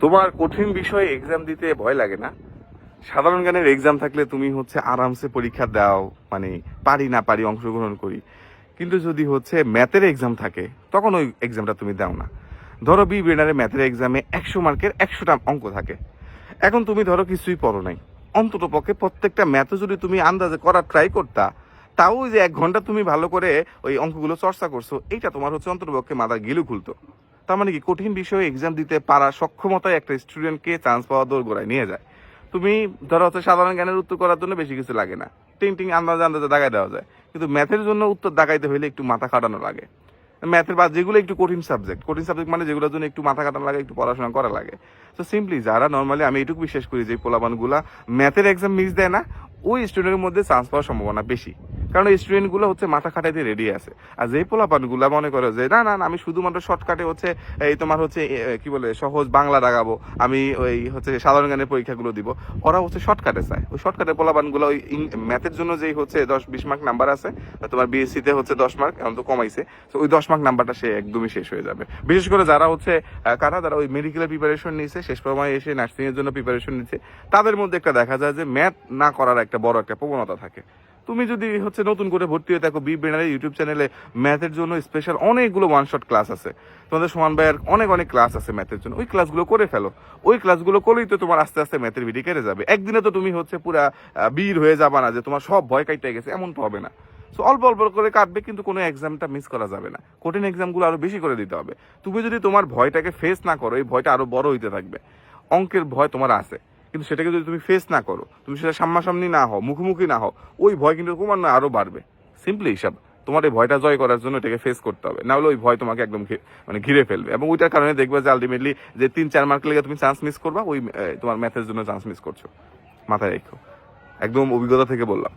তোমার কঠিন বিষয়ে এক্সাম দিতে ভয় লাগে না? সাধারণ জ্ঞানের এক্সাম থাকলে তুমি হচ্ছে আরামসে পরীক্ষা দাও মানে পারি না পারি অংশগ্রহণ করি। কিন্তু যদি হচ্ছে ম্যাথের এক্সাম থাকে, তখন ওই এক্সামটা তুমি দাও না। ধরো বি ব্রেনারে ম্যাথের এক্সামে একশো মার্কের একশোটা অঙ্ক থাকে। এখন তুমি ধরো কিছুই পড়ো নাই। অন্তত পক্ষে প্রত্যেকটা ম্যাথে যদি তুমি আন্দাজে করার ট্রাই করতা, তাও যে এক ঘণ্টা তুমি ভালো করে ওই অঙ্কগুলো চর্চা করছ, এইটা তোমার হচ্ছে অন্ততপক্ষে মাথা গিলু খুলতো। তার মানে কি, কঠিন বিষয়ে এক্সাম দিতে পারা সক্ষমতায় একটা স্টুডেন্টকে চান্স পাওয়া দৌড় গোড়ায় নিয়ে যায়। তুমি ধরো হচ্ছে সাধারণ জ্ঞানের উত্তর করার জন্য বেশি কিছু লাগে না। টিং টিং, আন্দাজে আন্দাজে দাগাই দেওয়া যায়। কিন্তু ম্যাথের জন্য উত্তর দাগাইতে হইলে একটু মাথা খাটানো লাগে। ম্যাথের বা যেগুলো একটু কঠিন সাবজেক্ট কঠিন সাবজেক্ট মানে যেগুলোর জন্য একটু মাথা কাটানো লাগে, একটু পড়াশোনা করা লাগে। তো সিম্পলি যারা নর্মালি আমি এটুকু বিশ্বাস করি যে পোলাবানগুলা ম্যাথের এক্সাম মিস দেয় না, ওই স্টুডেন্টের মধ্যে চান্স পাওয়ার সম্ভাবনা বেশি। কারণ এই স্টুডেন্টগুলো হচ্ছে মাথা খাটাইতে রেডি আছে। আর যে পোলাপানগুলা মনে করে যে, না না আমি শুধুমাত্র শর্টকাটে হচ্ছে, এই তোমার হচ্ছে কি বলে, সহজ বাংলা লাগাবো, আমি ওই হচ্ছে সাধারণ জ্ঞানের পরীক্ষাগুলো দিব। ওরা হচ্ছে শর্টকাটে চায়। ওই শর্টকাটে পোলাপানগুলো ওই ম্যাথের জন্য যেই হচ্ছে দশ, বিশ মার্ক নাম্বার আছে তোমার বিএসসি তে হচ্ছে দশ মার্ক এখন তো কমাইছে। তো ওই দশ মার্ক নাম্বারটা সে একদমই শেষ হয়ে যাবে। বিশেষ করে যারা হচ্ছে কারা, যারা ওই মেডিকেলের প্রিপারেশন নিয়েছে শেষ সময় এসে নার্সিং এর জন্য প্রিপারেশন নিচ্ছে, তাদের মধ্যে একটা দেখা যায় যে ম্যাথ না করার একটা বড় একটা প্রবণতা থাকে। তুমি যদি হচ্ছে নতুন করে ভর্তি হয়ে থাকো বি বেনারে ইউটিউব চ্যানেলে ম্যাথের জন্য স্পেশাল অনেকগুলো ওয়ান শট ক্লাস আছে। তোমাদের সমান ভাইয়ের অনেক অনেক ক্লাস আছে ম্যাথের জন্য। ওই ক্লাসগুলো করে ফেলো। ওই ক্লাসগুলো করলেই তো তোমার আস্তে আস্তে ম্যাথের ভিডি কেটে যাবে। একদিনে তো তুমি হচ্ছে পুরা বীর হয়ে যাবা না যে তোমার সব ভয় কাইটে গেছে, এমন তো হবে না। সো অল্প অল্প করে কাটবে কিন্তু কোনো এক্সামটা মিস করা যাবে না। কঠিন এক্সামগুলো আরও বেশি করে দিতে হবে। তুমি যদি তোমার ভয়টাকে ফেস না করো, এই ভয়টা আরও বড় হইতে থাকবে। অঙ্কের ভয় তোমার আছে। কিন্তু সেটাকে যদি তুমি ফেস না করো, তুমি সেটা সামনাসামনি না হও, মুখোমুখি না হও, ওই ভয় কিন্তু তোমার না আরও বাড়বে। সিম্পলি হিসাব। তোমার এই ভয়টা জয় করার জন্য এটাকে ফেস করতে হবে। না হলে ওই ভয় তোমাকে একদম মানে ঘিরে ফেলবে। এবং ওইটার কারণে দেখবে যে আলটিমেটলি যে তিন, চার মার্ক লেগে তুমি চান্স মিস করবা, ওই তোমার ম্যাথের জন্য চান্স মিস করছ। মাথায় রেখো। একদম অভিজ্ঞতা থেকে বললাম।